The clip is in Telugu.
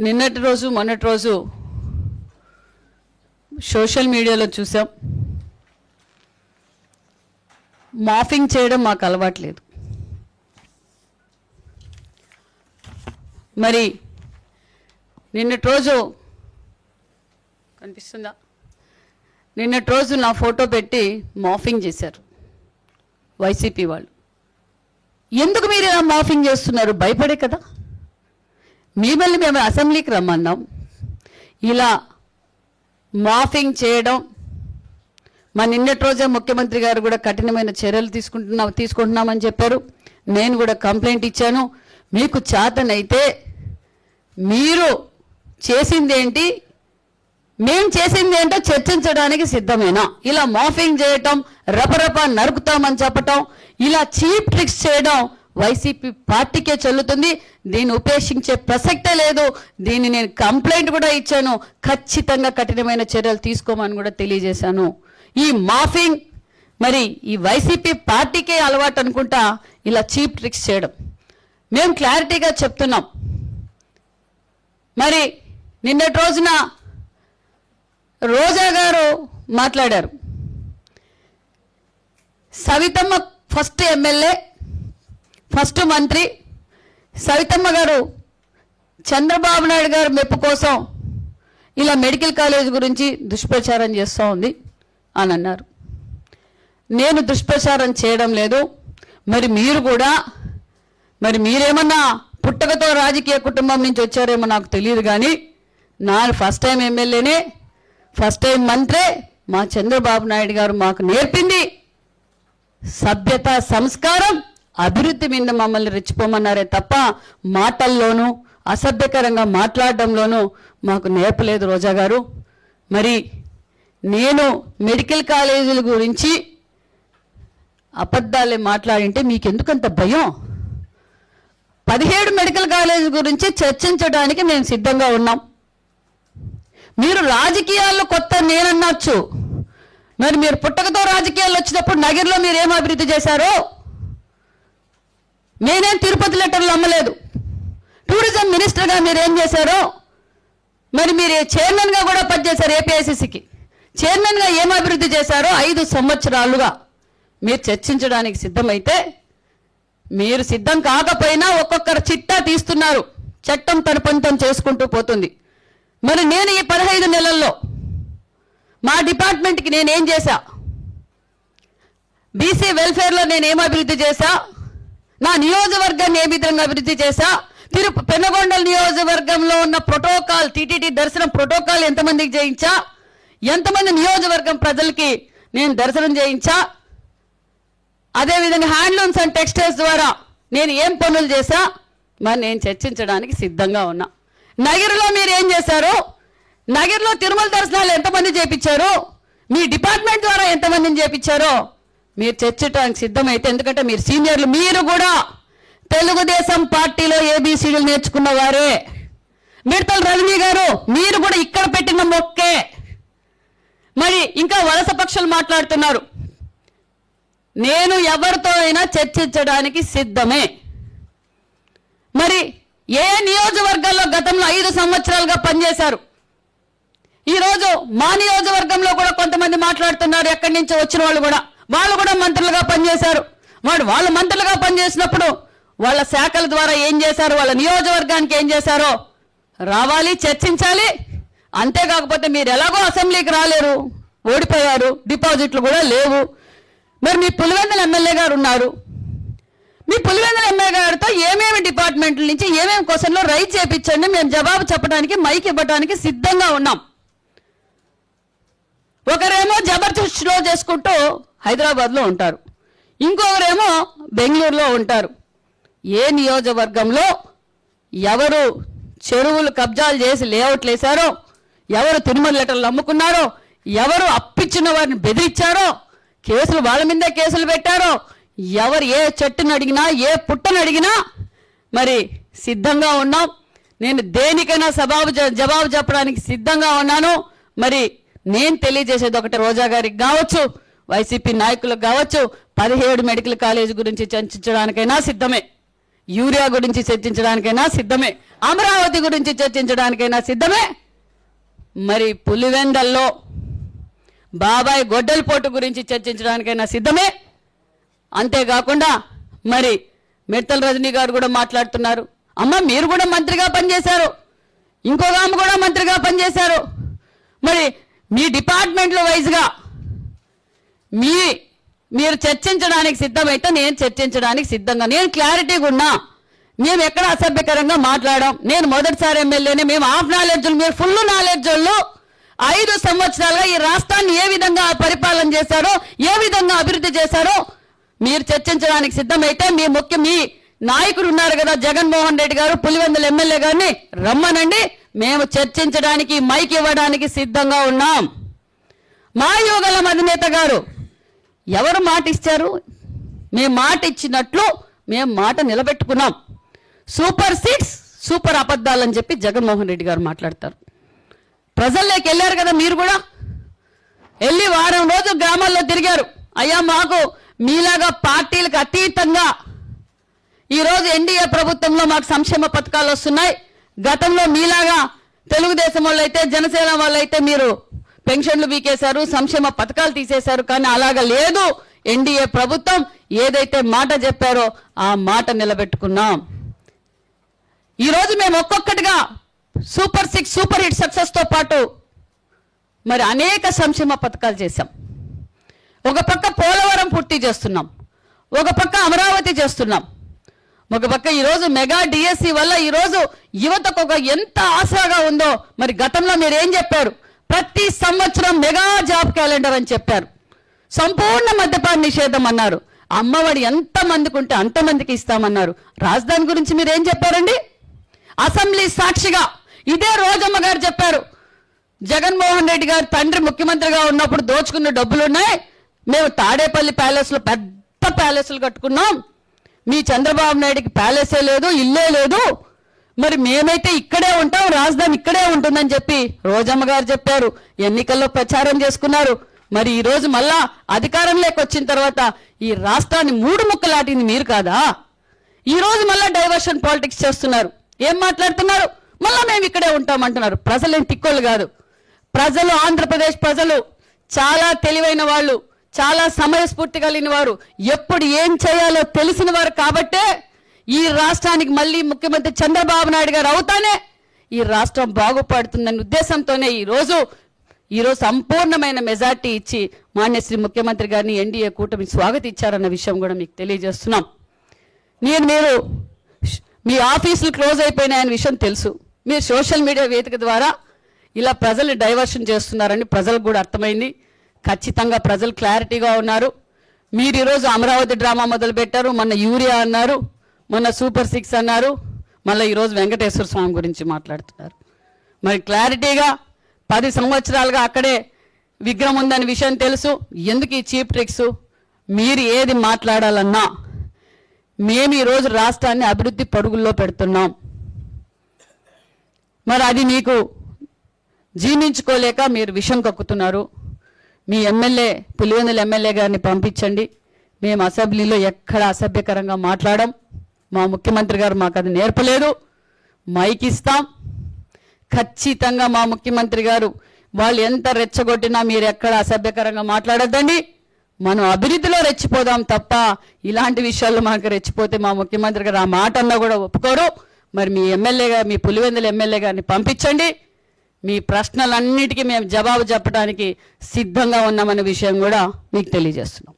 నిన్నటి రోజు మొన్నటి రోజు సోషల్ మీడియాలో చూసాం. మాఫింగ్ చేయడం మాకు అలవాట్లేదు. మరి నిన్నటి రోజు కనిపిస్తుందా? నిన్నటి రోజు నా ఫోటో పెట్టి మాఫింగ్ చేశారు వైసీపీ వాళ్ళు. ఎందుకు మీరు ఇలా మాఫింగ్ చేస్తున్నారు? భయపడే కదా? మిమ్మల్ని మేము అసెంబ్లీకి రమ్మన్నాం. ఇలా మాఫింగ్ చేయడం మా నిన్నటి రోజే ముఖ్యమంత్రి గారు కూడా కఠినమైన చర్యలు తీసుకుంటున్నాం తీసుకుంటున్నామని చెప్పారు. నేను కూడా కంప్లైంట్ ఇచ్చాను. మీకు చేతనైతే మీరు చేసిందేంటి మేం చేసింది ఏంటో చర్చించడానికి సిద్ధమేనా? ఇలా మాఫింగ్ చేయటం రపరప నరుకుతామని చెప్పటం ఇలా చీప్ ట్రిక్స్ చేయడం వైసీపీ పార్టీకే చెల్లుతుంది. దీన్ని ఉపేక్షించే ప్రసక్తే లేదు. దీన్ని నేను కంప్లైంట్ కూడా ఇచ్చాను. ఖచ్చితంగా కఠినమైన చర్యలు తీసుకోమని కూడా తెలియజేశాను. ఈ మాఫింగ్ మరి ఈ వైసీపీ పార్టీకే అలవాటు అనుకుంటా ఇలా చీప్ ట్రిక్స్ చేయడం. మేము క్లారిటీగా చెప్తున్నాం. మరి నిన్నటి రోజున రోజా గారు మాట్లాడారు. సవితమ్మ ఫస్ట్ ఎమ్మెల్యే ఫస్ట్ మంత్రి సవితమ్మ గారు చంద్రబాబు నాయుడు గారు మెప్పు కోసం ఇలా మెడికల్ కాలేజ్ గురించి దుష్ప్రచారం చేస్తూ ఉంది అని అన్నారు. నేను దుష్ప్రచారం చేయడం లేదు. మరి మీరు కూడా మరి మీరేమన్నా పుట్టకతో రాజకీయ కుటుంబం నుంచి వచ్చారేమో నాకు తెలియదు కానీ నా ఫస్ట్ టైం ఎమ్మెల్యేనే ఫస్ట్ టైం మంత్రే మా చంద్రబాబు నాయుడు గారు మాకు నేర్పింది సభ్యత సంస్కారం. అభివృద్ధి మీద మమ్మల్ని రెచ్చిపోమన్నారే తప్ప మాటల్లోనూ అసభ్యకరంగా మాట్లాడడంలోనూ మాకు నేర్పలేదు రోజా గారు. మరి నేను మెడికల్ కాలేజీల గురించి అబద్ధాలే మాట్లాడింటే మీకు ఎందుకంత భయం? పదిహేడు మెడికల్ కాలేజీ గురించి చర్చించడానికి మేము సిద్ధంగా ఉన్నాం. మీరు రాజకీయాల్లో కొత్త నేనన్నచ్చు. మరి మీరు పుట్టకతో రాజకీయాలు వచ్చినప్పుడు నగర్లో మీరు ఏం అభివృద్ధి చేశారో? నేనేం తిరుపతి లెటర్లు అమ్మలేదు. టూరిజం మినిస్టర్గా మీరు ఏం చేశారో మరి మీరు చైర్మన్గా కూడా పనిచేశారు ఏపీఐసిసికి. చైర్మన్గా ఏం అభివృద్ధి చేశారో ఐదు సంవత్సరాలుగా మీరు చర్చించడానికి సిద్ధమైతే మీరు సిద్ధం కాకపోయినా ఒక్కొక్కరు చిట్టా తీస్తున్నారు. చట్టం తన పంతం చేసుకుంటూ పోతుంది. మరి నేను ఈ పదహైదు నెలల్లో మా డిపార్ట్మెంట్కి నేనేం చేశా? బీసీ వెల్ఫేర్లో నేను ఏం అభివృద్ధి చేశా? నా నియోజకవర్గాన్ని ఏ విధంగా అభివృద్ధి చేశా? తిరు పెనగొండల నియోజకవర్గంలో ఉన్న ప్రోటోకాల్ టీటీడీ దర్శనం ప్రోటోకాల్ ఎంతమందికి చేయించా? ఎంతమంది నియోజకవర్గం ప్రజలకి నేను దర్శనం చేయించా? అదేవిధంగా హ్యాండ్లూమ్స్ అండ్ టెక్స్టైల్స్ ద్వారా నేను ఏం పనులు చేశా? మరి నేను చర్చించడానికి సిద్ధంగా ఉన్నా. నగిరిలో మీరు ఏం చేశారు? నగిరిలో తిరుమల దర్శనాలు ఎంతమంది చేపించారు? మీ డిపార్ట్మెంట్ ద్వారా ఎంతమందిని చేపించారో? మీరు చర్చటానికి సిద్ధమైతే ఎందుకంటే మీరు సీనియర్లు మీరు కూడా తెలుగుదేశం పార్టీలో ఏబీసీలు నేర్చుకున్న వారే. మిడతల రజనీ గారు మీరు కూడా ఇక్కడ పెట్టిన మొక్కే. మరి ఇంకా వలస పక్షులు మాట్లాడుతున్నారు. నేను ఎవరితో అయినా చర్చించడానికి సిద్ధమే. మరి ఏ నియోజకవర్గాల్లో గతంలో ఐదు సంవత్సరాలుగా పనిచేశారు? ఈరోజు మా నియోజకవర్గంలో కూడా కొంతమంది మాట్లాడుతున్నారు ఎక్కడి నుంచి వచ్చిన వాళ్ళు కూడా. వాళ్ళు కూడా మంత్రులుగా పనిచేశారు. వాడు వాళ్ళు మంత్రులుగా పనిచేసినప్పుడు వాళ్ళ శాఖల ద్వారా ఏం చేశారు? వాళ్ళ నియోజకవర్గానికి ఏం చేశారో? రావాలి చర్చించాలి. అంతేకాకపోతే మీరు ఎలాగో అసెంబ్లీకి రాలేరు. ఓడిపోయారు. డిపాజిట్లు కూడా లేవు. మరి మీ పులివెందుల ఎమ్మెల్యే గారు ఉన్నారు. మీ పులివెందుల ఎమ్మెల్యే గారితో ఏమేమి డిపార్ట్మెంట్ల నుంచి ఏమేమి క్వశ్చన్లు రైట్ చేపించండి. మేము జవాబు చెప్పడానికి మైక్ ఇవ్వడానికి సిద్ధంగా ఉన్నాం. ఒకరేమో జబర్దస్త్ స్లో చేసుకుంటూ హైదరాబాద్లో ఉంటారు. ఇంకొకరేమో బెంగళూరులో ఉంటారు. ఏ నియోజకవర్గంలో ఎవరు చెరువులు కబ్జాలు చేసి లేఅవుట్లు వేశారో ఎవరు తిరుమల లెటర్లు అమ్ముకున్నారో ఎవరు అప్పిచ్చిన వారిని బెదిరించారో కేసులు వాళ్ళ మీదే కేసులు పెట్టారో ఎవరు ఏ చెట్టును అడిగినా ఏ పుట్టను అడిగినా మరి సిద్ధంగా ఉన్నాం. నేను దేనికైనా సబాబు జ- జవాబు చెప్పడానికి సిద్ధంగా ఉన్నాను. మరి నేను తెలియజేసేది ఒకటి రోజా గారికి కావచ్చు. వైసీపీ నాయకులకు కావచ్చు పదిహేడు మెడికల్ కాలేజ్ గురించి చర్చించడానికైనా సిద్ధమే. యూరియా గురించి చర్చించడానికైనా సిద్ధమే. అమరావతి గురించి చర్చించడానికైనా సిద్ధమే. మరి పులివెందల్లో బాబాయ్ గొడ్డలిపోటు గురించి చర్చించడానికైనా సిద్ధమే. అంతేకాకుండా మరి మిడతల రజనీ గారు కూడా మాట్లాడుతున్నారు. అమ్మ మీరు కూడా మంత్రిగా పనిచేశారు. ఇంకొక ఆమె కూడా మంత్రిగా పనిచేశారు. మరి మీ డిపార్ట్మెంట్లో వైజ్గా మీ మీరు చర్చించడానికి సిద్ధమైతే నేను చర్చించడానికి సిద్ధంగా. నేను క్లారిటీగా ఉన్నా. మేము ఎక్కడ అసభ్యకరంగా మాట్లాడాం. నేను మొదటిసారి ఎమ్మెల్యేనే. మేము హాఫ్ నాలెడ్జ్ మీరు ఫుల్ నాలెడ్జ్ వాళ్ళు. ఐదు సంవత్సరాలుగా ఈ రాష్ట్రాన్ని ఏ విధంగా పరిపాలన చేశారో ఏ విధంగా అభివృద్ధి చేశారో మీరు చర్చించడానికి సిద్ధమైతే మీ ముఖ్య మీ నాయకుడు ఉన్నారు కదా జగన్మోహన్ రెడ్డి గారు పులివెందుల ఎమ్మెల్యే గారిని రమ్మనండి. మేము చర్చించడానికి మైక్ ఇవ్వడానికి సిద్ధంగా ఉన్నాం. మా యువగలం అధినేత గారు ఎవరు మాట ఇచ్చారు మేము మాట ఇచ్చినట్లు మేము మాట నిలబెట్టుకున్నాం. సూపర్ సిక్స్ సూపర్ అబద్ధాలని చెప్పి జగన్మోహన్ రెడ్డి గారు మాట్లాడతారు. ప్రజల్లోకి వెళ్ళారు కదా మీరు కూడా? వెళ్ళి వారం రోజు గ్రామాల్లో తిరిగారు. అయ్యా మాకు మీలాగా పార్టీలకు అతీతంగా ఈరోజు ఎన్డీఏ ప్రభుత్వంలో మాకు సంక్షేమ పథకాలు వస్తున్నాయి. గతంలో మీలాగా తెలుగుదేశం వాళ్ళు అయితే జనసేన వాళ్ళు అయితే మీరు పెన్షన్లు వీకేశారు సంక్షేమ పథకాలు తీసేశారు కానీ అలాగా లేదు. ఎన్డీఏ ప్రభుత్వం ఏదైతే మాట చెప్పారో ఆ మాట నిలబెట్టుకున్నాం. ఈరోజు మేము ఒక్కొక్కటిగా సూపర్ సిక్స్ సూపర్ హిట్ సక్సెస్తో పాటు మరి అనేక సంక్షేమ పథకాలు చేశాం. ఒక పక్క పోలవరం పూర్తి చేస్తున్నాం. ఒక పక్క అమరావతి చేస్తున్నాం. ఒక పక్క ఈరోజు మెగా డిఎస్సి వల్ల ఈరోజు యువతకు ఒక ఎంత ఆశగా ఉందో మరి గతంలో మీరు ఏం చెప్పారు? ప్రతి సంవత్సరం మెగా జాబ్ క్యాలెండర్ అని చెప్పారు. సంపూర్ణ మద్యపాన నిషేధం అన్నారు. అమ్మఒడి ఎంతమందికి ఉంటే అంతమందికి ఇస్తామన్నారు. రాజధాని గురించి మీరు ఏం చెప్పారండి? అసెంబ్లీ సాక్షిగా ఇదే రోజమ్మ గారు చెప్పారు. జగన్మోహన్ రెడ్డి గారు తండ్రి ముఖ్యమంత్రిగా ఉన్నప్పుడు దోచుకున్న డబ్బులు ఉన్నాయి మేము తాడేపల్లి ప్యాలెస్లో పెద్ద ప్యాలెస్లు కట్టుకున్నాం. మీ చంద్రబాబు నాయుడికి ప్యాలెసే లేదు ఇల్లే లేదు. మరి మేమైతే ఇక్కడే ఉంటాం రాజధాని ఇక్కడే ఉంటుందని చెప్పి రోజమ్మ గారు చెప్పారు. ఎన్నికల్లో ప్రచారం చేసుకున్నారు. మరి ఈ రోజు మళ్ళా అధికారంలోకి వచ్చిన తర్వాత ఈ రాష్ట్రాన్ని మూడు ముక్కలాటింది మీరు కాదా? ఈ రోజు మళ్ళా డైవర్షన్ పాలిటిక్స్ చేస్తున్నారు. ఏం మాట్లాడుతున్నారు? మళ్ళా మేము ఇక్కడే ఉంటామంటున్నారు. ప్రజలేం తిక్కోళ్ళు కాదు. ప్రజలు ఆంధ్రప్రదేశ్ ప్రజలు చాలా తెలివైన వాళ్ళు చాలా సమయస్ఫూర్తి కలిగిన వారు ఎప్పుడు ఏం చేయాలో తెలిసిన వారు కాబట్టే ఈ రాష్ట్రానికి మళ్ళీ ముఖ్యమంత్రి చంద్రబాబు నాయుడు గారు అవుతానే ఈ రాష్ట్రం బాగుపడుతుందనే ఉద్దేశంతోనే ఈ రోజు ఈరోజు సంపూర్ణమైన మెజార్టీ ఇచ్చి మాన్యశ్రీ ముఖ్యమంత్రి గారిని ఎన్డీఏ కూటమి స్వాగతించారన్న విషయం కూడా మీకు తెలియజేస్తున్నాం. నేను మీరు మీ ఆఫీసులు క్లోజ్ అయిపోయినాయని విషయం తెలుసు. మీరు సోషల్ మీడియా వేదిక ద్వారా ఇలా ప్రజల్ని డైవర్షన్ చేస్తున్నారని ప్రజలకు కూడా అర్థమైంది. ఖచ్చితంగా ప్రజలు క్లారిటీగా ఉన్నారు. మీరు ఈరోజు అమరావతి డ్రామా మొదలుపెట్టారు మొన్న యూరియా అన్నారు. మొన్న సూపర్ సిక్స్ అన్నారు. మళ్ళీ ఈరోజు వెంకటేశ్వర స్వామి గురించి మాట్లాడుతున్నారు. మరి క్లారిటీగా పది సంవత్సరాలుగా అక్కడే విగ్రహం ఉందనే విషయం తెలుసు. ఎందుకు ఈ చీప్ ట్రిక్స్? మీరు ఏది మాట్లాడాలన్నా మేము ఈరోజు రాష్ట్రాన్ని అభివృద్ధి పడుగుల్లో పెడుతున్నాం. మరి అది మీకు జీర్ణించుకోలేక మీరు విషం కక్కుతున్నారు. మీ ఎమ్మెల్యే పులివెందుల ఎమ్మెల్యే గారిని పంపించండి. మేము అసెంబ్లీలో ఎక్కడ అసభ్యకరంగా మాట్లాడం మా ముఖ్యమంత్రి గారు మాకు అది నేర్పలేదు. మైక్ ఇస్తాం. ఖచ్చితంగా మా ముఖ్యమంత్రి గారు వాళ్ళు ఎంత రెచ్చగొట్టినా మీరు ఎక్కడ అసభ్యకరంగా మాట్లాడొద్దండి. మనం అభివృద్ధిలో రెచ్చిపోదాం తప్ప ఇలాంటి విషయాల్లో మనకు రెచ్చిపోతే మా ముఖ్యమంత్రి గారు ఆ మాట అన్నా కూడా ఒప్పుకోరు. మరి మీ ఎమ్మెల్యేగా మీ పులివెందుల ఎమ్మెల్యే గారిని పంపించండి. మీ ప్రశ్నలన్నిటికీ మేము జవాబు చెప్పడానికి సిద్ధంగా ఉన్నామనే విషయం కూడా మీకు తెలియజేస్తున్నాం.